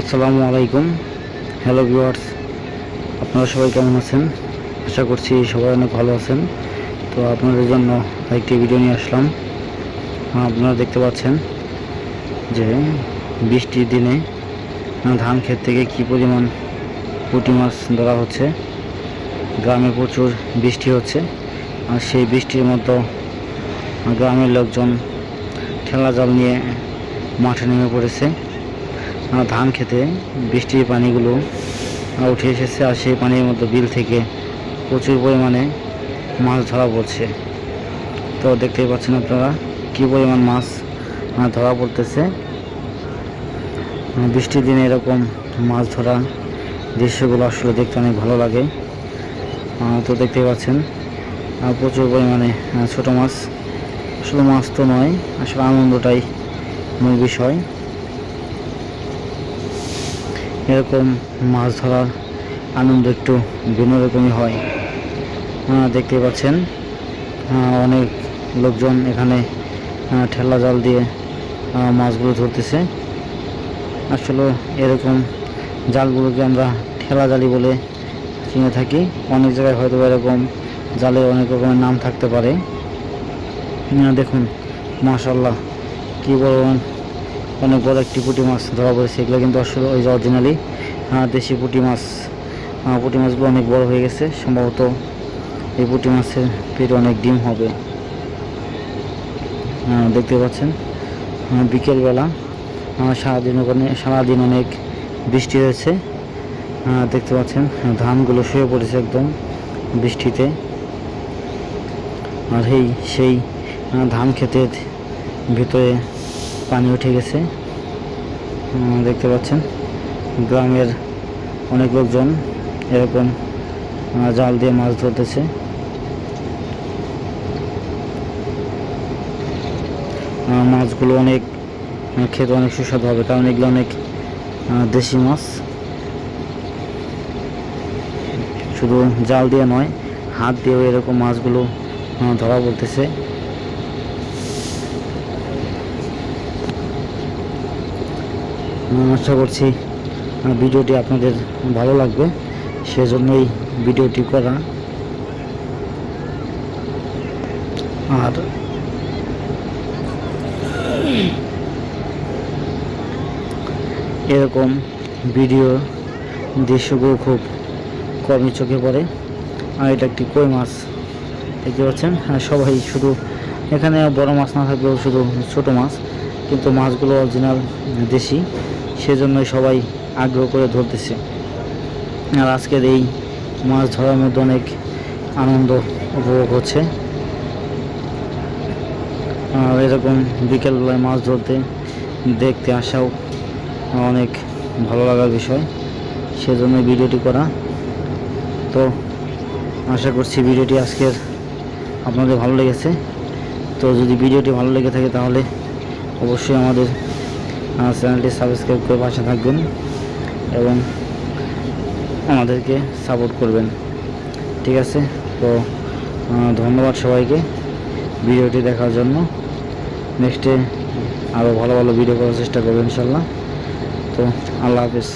আসসালামু আলাইকুম। Hello viewers আপনারা সবাই কেমন আছেন? আশা করছি সবাই অনেক ভালো আছেন। তো আপনাদের জন্য একটি ভিডিও নিয়ে আসলাম। আপনারা দেখতে পাচ্ছেন যে বৃষ্টির দিনে ধান ক্ষেত থেকে কি পরিমাণ পুঁটি মাছ ধরা হচ্ছে। গ্রামে প্রচুর বৃষ্টি হচ্ছে। আর সেই বৃষ্টির মতো গ্রামের লোকজন ঠেলা জাল নিয়ে মাঠে নেমে পড়েছে। ধান খেতে, বৃষ্টির পানিগুলো উঠে এসেছে আর সেই পানির মধ্যে বিল থেকে প্রচুর পরিমাণে মাছ ধরা পড়ছে। তো দেখতেই পাচ্ছেন আপনারা কি পরিমাণ মাছ ধরা পড়তেছে। বৃষ্টির দিনে এরকম মাছ ধরা দৃশ্যগুলো আসলে দেখতে অনেক ভালো লাগে। তো দেখতেই পাচ্ছেন প্রচুর পরিমাণে ছোট মাছ। আসলে মাছ তো নয়, আসলে আনন্দটাই মূল বিষয়। এরকম মাছ ধরার আনন্দ একটু ভিন্ন রকমই হয় দেখতে পাচ্ছেন অনেক লোকজন এখানে ঠেলা জাল দিয়ে মাছগুলো ধরতেছে। আসলে এরকম জালগুলোকে আমরা ঠেলা জালি বলে চিনে থাকি। অনেক জায়গায় হয়তো এরকম জালে অনেক রকমের নাম থাকতে পারে। দেখুন মাশাল্লাহ কী বলবেন অনেক বড় একটি পুঁটি মাছ ধরা পড়েছে। এগুলো কিন্তু আসলে ওই যে অরিজিনালি দেশি পুঁটি মাছ পুঁটি মাছগুলো অনেক বড় হয়ে গেছে। সম্ভবত এই পুঁটি মাছের পেটে অনেক ডিম হবে। দেখতে পাচ্ছেন? বিকেলবেলা সারাদিন ওখানে সারাদিন অনেক বৃষ্টি হয়েছে। দেখতে পাচ্ছেন? ধানগুলো শুয়ে পড়েছে একদম বৃষ্টিতে। আর এই সেই ধান ক্ষেতের ভিতরে পানি উঠে গেছে। দেখতে পাচ্ছেন, গ্রামের অনেক লোকজন এরকম জাল দিয়ে মাছ ধরতেছে। মাছগুলো অনেক খেতে অনেক সুস্বাদু হবে, কারণ এগুলো অনেক দেশি মাছ। শুধু জাল দিয়ে নয়, হাত দিয়েও এরকম মাছগুলো ধরা পড়তেছে। আশা করছি ভিডিওটি আপনাদের ভালো লাগবে। সেজন্যই ভিডিওটি করা। আর এরকম ভিডিও দৃশ্যগুলো খুব কমই চোখে পড়ে। আর এটা একটি কই মাছ, দেখতে পাচ্ছেন? হ্যাঁ সবাই শুধু এখানে বড় মাছ না থাকলেও শুধু ছোট মাছ। কিন্তু মাছগুলো অরিজিনাল দেশি, সেজন্যই সবাই আগ্রহ করে ধরতেছে। আর আজকের এই মাছ ধরার মধ্যে অনেক আনন্দ উপভোগ হচ্ছে। আর এরকম বিকেলবেলায় মাছ ধরতে, দেখতে আসাও অনেক ভালো লাগার বিষয়। সেজন্য ভিডিওটি করা। তো আশা করছি ভিডিওটি আজকের আপনাদের ভালো লেগেছে। তো যদি ভিডিওটি ভালো লেগে থাকে তাহলে অবশ্যই আমাদের চ্যানেলটি সাবস্ক্রাইব করে পাশে থাকবেন এবং আমাদেরকে সাপোর্ট করবেন। ঠিক আছে? তো ধন্যবাদ সবাইকে ভিডিওটি দেখার জন্য। নেক্সটে আরও ভালো ভালো ভিডিও করার চেষ্টা করব ইনশাল্লাহ। তো, আল্লাহ হাফিজ।